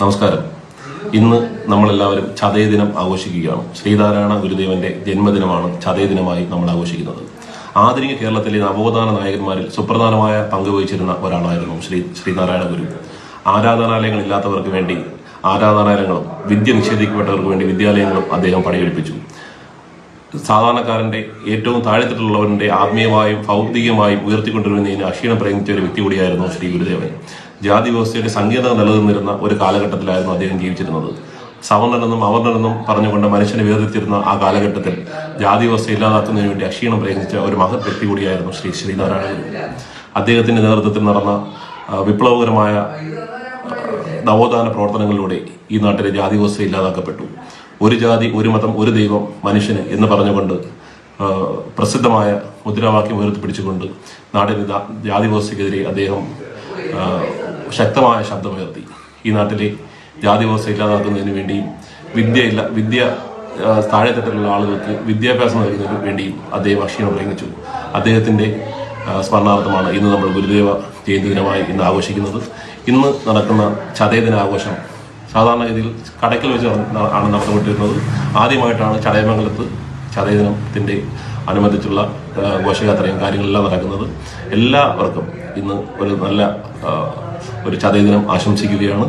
നമസ്കാരം. ഇന്ന് നമ്മളെല്ലാവരും ചതയ ദിനം ആഘോഷിക്കുകയാണ്. ശ്രീനാരായണ ഗുരുദേവന്റെ ജന്മദിനമാണ് ചതയ ദിനമായി നമ്മൾ ആഘോഷിക്കുന്നത്. ആധുനിക കേരളത്തിലെ നവോത്ഥാന നായകന്മാരിൽ സുപ്രധാനമായ പങ്ക് വഹിച്ചിരുന്ന ഒരാളായിരുന്നു ശ്രീ ശ്രീനാരായണ ഗുരു. ആരാധനാലയങ്ങൾ ഇല്ലാത്തവർക്ക് വേണ്ടി ആരാധനാലയങ്ങളും വിദ്യ നിഷേധിക്കപ്പെട്ടവർക്ക് വേണ്ടി വിദ്യാലയങ്ങളും അദ്ദേഹം പണിയെടുപ്പിച്ചു. സാധാരണക്കാരന്റെ ഏറ്റവും താഴെത്തിട്ടുള്ളവരുടെ ആത്മീയമായും ഭൗതികമായും ഉയർത്തിക്കൊണ്ടിരുന്നതിന് അക്ഷീണം പ്രയത്നിച്ച ഒരു വ്യക്തി കൂടിയായിരുന്നു ശ്രീ ഗുരുദേവൻ. ജാതി വ്യവസ്ഥയുടെ സങ്കീർണത നിലനിന്നിരുന്ന ഒരു കാലഘട്ടത്തിലായിരുന്നു അദ്ദേഹം ജീവിച്ചിരുന്നത്. സവർണനെന്നും അവർണനെന്നും പറഞ്ഞുകൊണ്ട് മനുഷ്യനെ വേർതിരിച്ചിരുന്ന ആ കാലഘട്ടത്തിൽ ജാതി വ്യവസ്ഥ ഇല്ലാതാക്കുന്നതിന് വേണ്ടി അക്ഷീണം പ്രയത്നിച്ച ഒരു മഹത് വ്യക്തി കൂടിയായിരുന്നു ശ്രീ ശ്രീനാരായണ ഗുരു. അദ്ദേഹത്തിന്റെ നേതൃത്വത്തിൽ നടന്ന വിപ്ലവകരമായ നവോത്ഥാന പ്രവർത്തനങ്ങളിലൂടെ ഈ നാട്ടിലെ ജാതി വ്യവസ്ഥ ഇല്ലാതാക്കപ്പെട്ടു. ഒരു ജാതി ഒരു മതം ഒരു ദൈവം മനുഷ്യന് എന്ന് പറഞ്ഞുകൊണ്ട് പ്രസിദ്ധമായ മുദ്രാവാക്യം ഉയർത്തിപ്പിടിച്ചുകൊണ്ട് നാടിന് ജാതി വ്യവസ്ഥയ്ക്കെതിരെ അദ്ദേഹം ശക്തമായ ശബ്ദമുയർത്തി. ഈ നാട്ടിലെ ജാതി വ്യവസ്ഥ ഇല്ലാതാക്കുന്നതിന് വേണ്ടിയും വിദ്യ ഇല്ല വിദ്യ താഴെത്തട്ടിലുള്ള ആളുകൾക്ക് വിദ്യാഭ്യാസം നൽകുന്നതിന് വേണ്ടിയും അദ്ദേഹം അക്ഷീണം പ്രയത്നിച്ചു. അദ്ദേഹത്തിന്റെ സ്മരണാർത്ഥമാണ് ഇന്ന് നമ്മൾ ഗുരുദേവ ജയന്തി ദിനമായി ഇന്ന് ആഘോഷിക്കുന്നത്. ഇന്ന് നടക്കുന്ന ചതയ ദിനാഘോഷം സാധാരണഗതിയിൽ കടയ്ക്കൽ വെച്ച് ആണ് നടത്തപ്പെട്ടിരുന്നത് ആദ്യമായിട്ടാണ് ചടയമംഗലത്ത് ചതയദിനത്തിന്റെ അനുബന്ധിച്ചുള്ള ഘോഷയാത്രയും കാര്യങ്ങളെല്ലാം നടക്കുന്നത്. എല്ലാവർക്കും ഇന്ന് ഒരു നല്ല ഒരു ചതയദിനം ആശംസിക്കുകയാണ്.